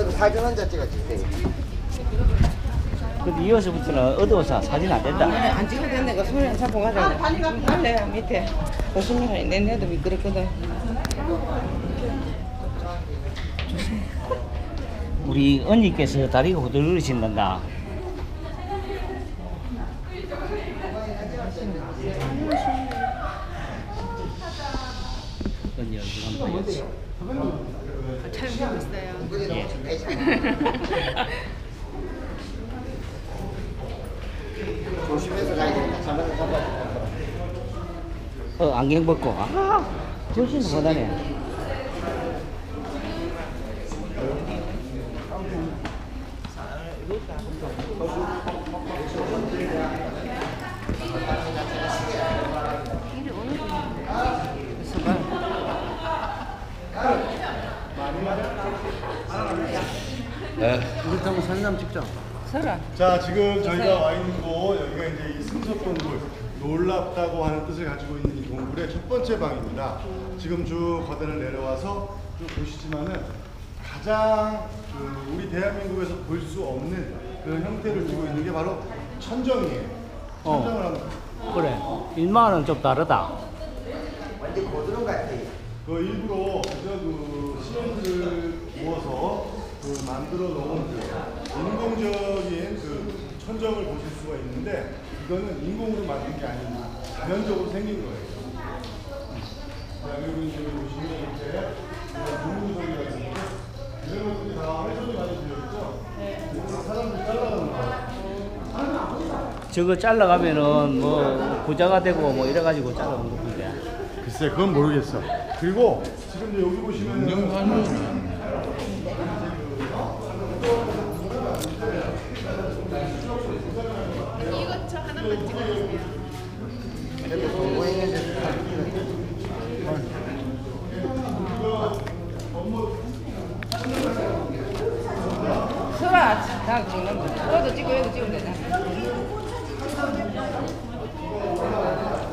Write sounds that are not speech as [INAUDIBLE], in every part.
저도 사진 혼자 찍어주세요. 근데 이어서부터는 어두워서 사진 안 된다. 안 찍어도 된다. 그 손에 잡고 가자. 빨래 밑에 조심히 내 내도 미끄럽거든. 우리 언니께서 다리가 후들으신단다. 언니 얼굴 한번 보여주세요. 촬영하고 있어요. [LAUGHS] 조심해서 가야 됩니다. 잘못하면 잡아줄게요. 어, 안경 벗고. 아, 조심 하다 네. 우리 사진 한번 찍자. 설아. 자, 지금 저희가 와 있는 곳, 여기가 이제 이 승석동굴, 놀랍다고 하는 뜻을 가지고 있는 이 동굴의 첫 번째 방입니다. 지금 쭉 거대를 내려와서 쭉 보시지만은 가장 그 우리 대한민국에서 볼 수 없는 그 형태를 띠고 있는 게 바로 천정이에요. 어. 천정을 하는 그래. 일만은 좀 다르다. 완전 고드름 같아요. 그 일부러 그저 그 시멘트를 부어서 그 만들어 놓은 그 인공적인 그 천정을 보실 수가 있는데 이거는 인공으로 만든 게 아니고 자연적으로 생긴 거예요. 자, 여기 보시면 이렇게 동물소리 같은 거 이런 것들이 다 훼손이 많이 되어있죠? 이거 사람들이 잘라놓은 거예요. 저거 잘라가면은 뭐 부자가 되고 뭐 이래가지고 잘라온 건데. 글쎄 그건 모르겠어. 그리고 지금 여기 보시면 이거 저 하나만 찍어주세요. 설아. 다 찍는 거. 너도 찍고 얘도 찍으면 되잖아.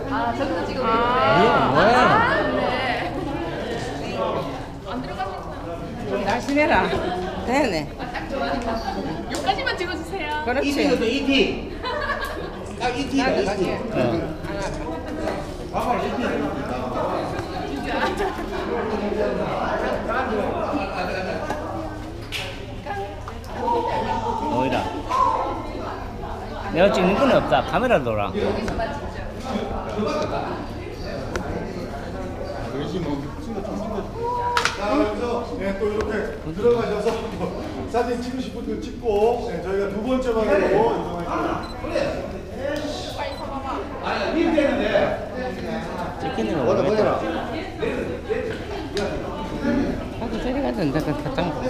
아, 저기서 찍으면 아, 뭐야? 네. 안 들어가면 좀 날씬해라. 딱 좋아요. 여기까지만 찍어주세요. 그렇지. ET. [LAUGHS] 딱 ET. 나도 같이. 어. 뭐이라. 내가 찍는 건 없다. 카메라 돌아. 자, 여기서 네, 또 이렇게 들어가셔서 뭐 사진 찍으실 분들 찍고 네, 저희가 두 번째 방으로 이동할게요. 찍히는 거 뭐라 모르겠다. 뭐라. 나도 저리 가자. 내가 다 담고.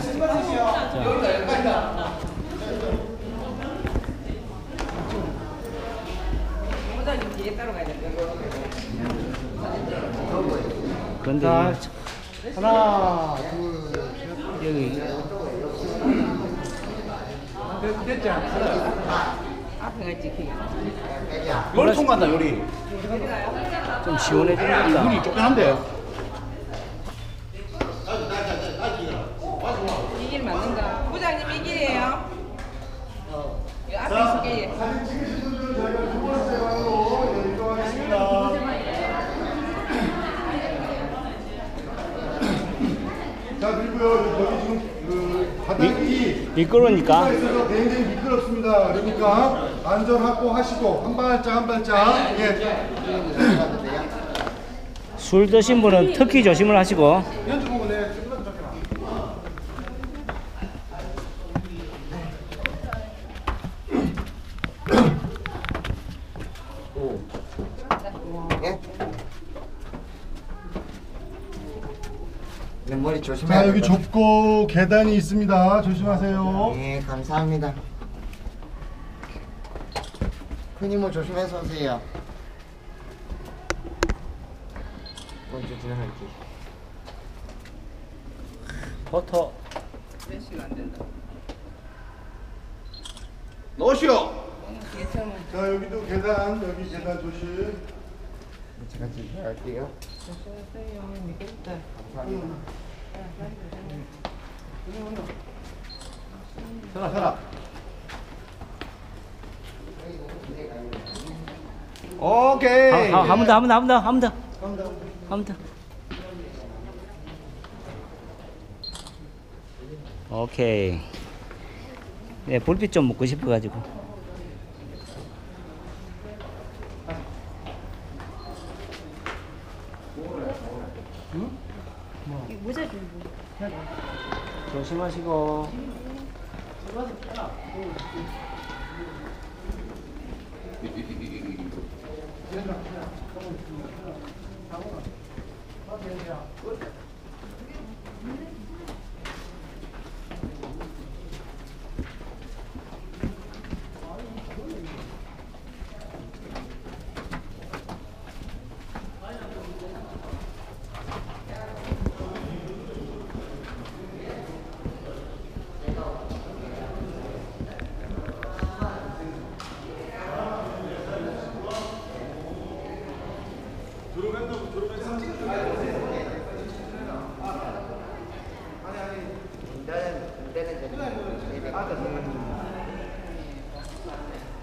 보다 뒤에 따로 가야 돼. 근데 하나, 둘, 셋. 여기 앞에가 찍히. 요리 통과한다 요리. 좀 시원해진다. 눈이 쫓겨난대. 이 길 맞는가? 부장님 이 길이에요. 이 앞에 있을게. 사진 찍으실 분들은 저희가 두 번째 방으로 네, 이동하겠습니다. 자 그리고요 여기 지금 그 바닥이 미끄러우니까 있어서 굉장히 미끄럽습니다. 그러니까 안전 확보하시고 한 발짝 한 발짝 예. 술 드신 분은 특히 조심을 하시고 예? 내 머리 조심해야 자 여기 되거든. 좁고 계단이 있습니다. 조심하세요. 네, 감사합니다. 큰 이모 조심해서 오세요. 먼저 지나갈게. 포토 몇 시간 안 된다. 노시오. 괜찮아. 자 여기도 계단 여기 계단 조심. 제가 지나갈게요. 오케이. 한번 더, 한 번 더, 한 번 더, 한 번 더. 한 번 더. 오케이. 네, 불빛 좀 먹고 싶어가지고. 조심하시고.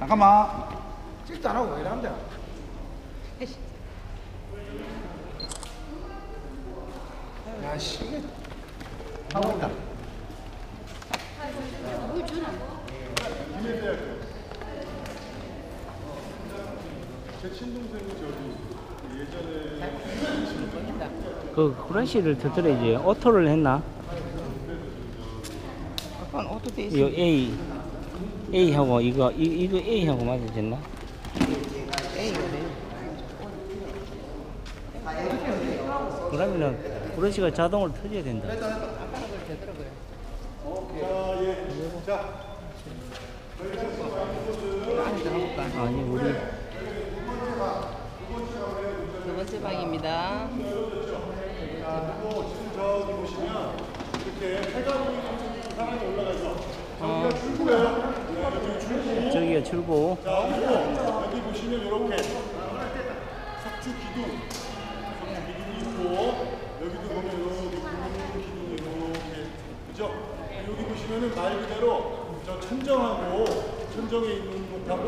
잠깐만. 찍도 안 하고 왜 이러는데? 야, 씨. 이게 하고 있다. 제 친동생이 저기 예전에 그 후레쉬를 터뜨려야지. 오토를 했나? 아빠는 옷도 돼 있어. A, A하고 이거, 이, 이거 A하고 맞아졌나? 그러면은 후레쉬가 자동으로 터져야 된다. 아니, 우리. 두 번째 방입니다. 그리고 지금 저기 보시면 이렇게 해가 사람이 올라가죠. 출구. 저기가 출구. 자, 여기 보시면 이렇게 석주 기둥, 석주 기둥이 있고 여기도 보면 여기 굵은 기둥이 이렇게 그죠? 여기 보시면은 말 그대로 저 천정하고 천정에 있는 곳하고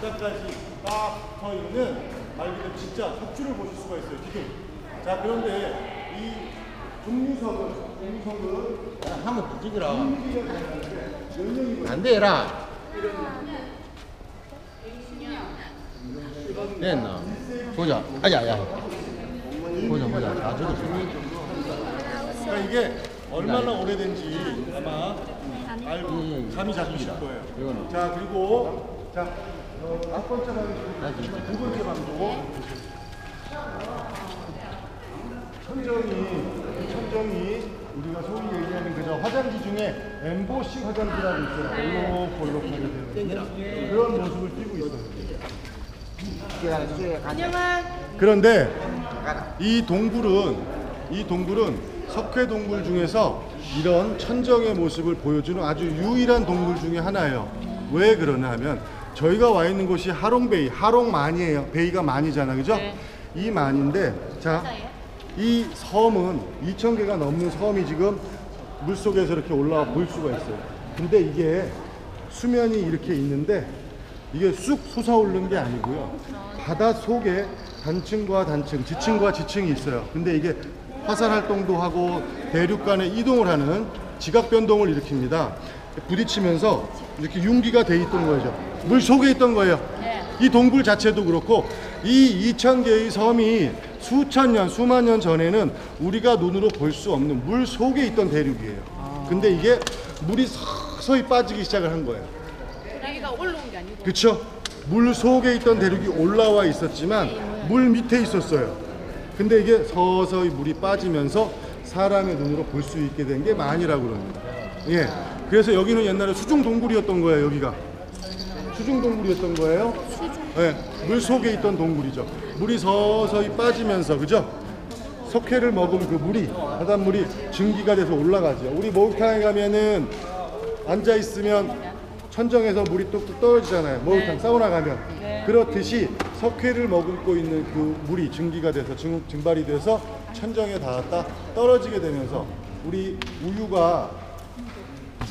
바닥까지 딱 붙어 있는 말 그대로 진짜 석주를 보실 수가 있어요 기둥. 자 그런데 이 종류석은 종류석은 한번 더 찍으라. 안 되라. 됐나? 보자. 아야 야. 보자 보자. 아 저거 그러니까 이게 얼마나 오래된지 아마 알고 음, 감이 잡히실 거예요. 이거는. 자 그리고 자 어, 첫 번째 방이고 두 번째 방도 천정이 천정이 우리가 소위 저 화장지 중에 엠보싱 화장지라고 있어요. 볼록볼록하게 되는 그런 모습을 띠고 있어요. 그런데 이 동굴은 이 동굴은 석회 동굴 중에서 이런 천정의 모습을 보여주는 아주 유일한 동굴 중에 하나예요. 왜 그러냐 하면 저희가 와 있는 곳이 하롱베이, 하롱만이에요. 베이가 만이잖아, 그죠? 이 만인데 자, 이 섬은 2천 개가 넘는 섬이 지금 물 속에서 이렇게 올라와 볼 수가 있어요. 근데 이게 수면이 이렇게 있는데 이게 쑥 솟아오르는 게 아니고요. 바다 속에 단층과 단층, 지층과 지층이 있어요. 근데 이게 화산 활동도 하고 대륙 간에 이동을 하는 지각 변동을 일으킵니다. 부딪히면서 이렇게 융기가 돼 있던 거죠. 물 속에 있던 거예요. 이 동굴 자체도 그렇고 이 2천 개의 섬이 수천 년, 수만 년 전에는 우리가 눈으로 볼 수 없는 물 속에 있던 대륙이에요. 근데 이게 물이 서서히 빠지기 시작을 한 거예요. 여기가 올라온 게 아니고 그쵸? 물 속에 있던 대륙이 올라와 있었지만 물 밑에 있었어요. 근데 이게 서서히 물이 빠지면서 사람의 눈으로 볼 수 있게 된 게 만이라고 그럽니다. 예. 그래서 여기는 옛날에 수중 동굴이었던 거예요, 여기가. 수중 동굴이었던 거예요. 예. 물 속에 있던 동굴이죠. 물이 서서히 빠지면서 그죠? 석회를 먹은 그 물이 바닷물이 증기가 돼서 올라가죠. 우리 목욕탕에 가면은 앉아 있으면 천정에서 물이 뚝뚝 떨어지잖아요. 목욕탕 사우나 가면 그렇듯이 석회를 머금고 있는 그 물이 증기가 돼서 증, 증발이 돼서 천정에 닿았다 떨어지게 되면서 우리 우유가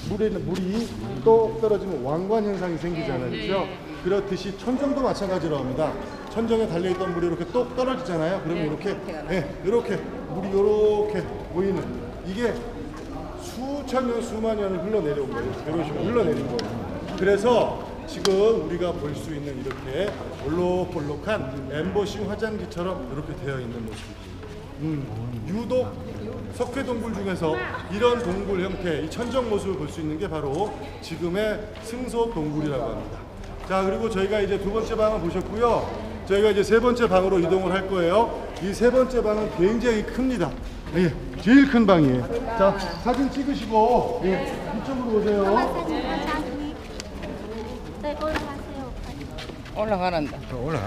물에 물이 똑 떨어지면 왕관 현상이 생기잖아요, 그렇죠? 그렇듯이 천정도 마찬가지로 합니다. 천정에 달려있던 물이 이렇게 똑 떨어지잖아요. 그러면 이렇게, 예, 이렇게 물이 이렇게 보이는 이게 수천 년, 수만 년을 흘러내려온 거예요. 이런 식으로 흘러내린 거예요. 그래서 지금 우리가 볼 수 있는 이렇게 볼록볼록한 엠보싱 화장지처럼 이렇게 되어 있는 모습이에요. 음, 유독 석회 동굴 중에서 이런 동굴 형태, 이 천정 모습을 볼 수 있는 게 바로 지금의 승소 동굴이라고 합니다. 자, 그리고 저희가 이제 두 번째 방을 보셨고요. 저희가 이제 세 번째 방으로 이동을 할 거예요. 이 세 번째 방은 굉장히 큽니다. 예, 제일 큰 방이에요. 자, 사진 찍으시고 예, 이쪽으로 오세요. 네, 올라가세요. 올라가란다. 올라.